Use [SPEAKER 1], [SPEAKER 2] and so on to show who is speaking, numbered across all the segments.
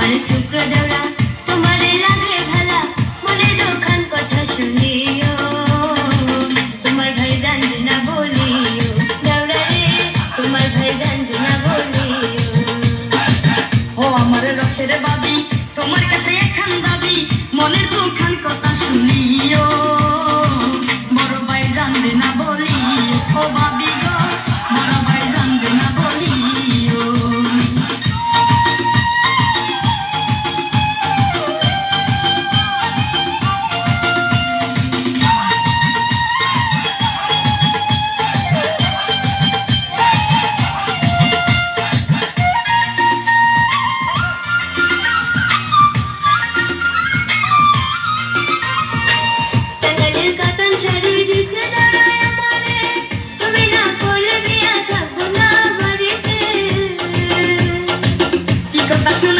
[SPEAKER 1] మన శుక్రదేవ Gracias.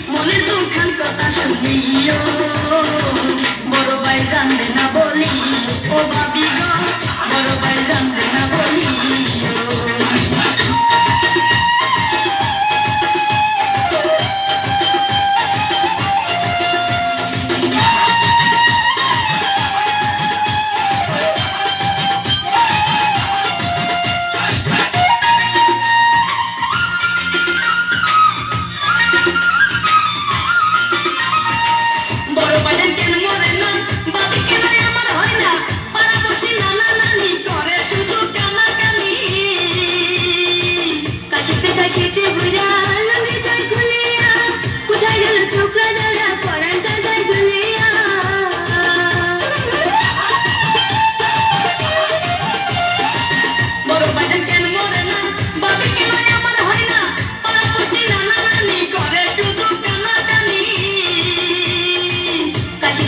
[SPEAKER 1] বলি
[SPEAKER 2] দুখান কথা শুনিও।
[SPEAKER 1] বড় ভাই জানবে না বলি।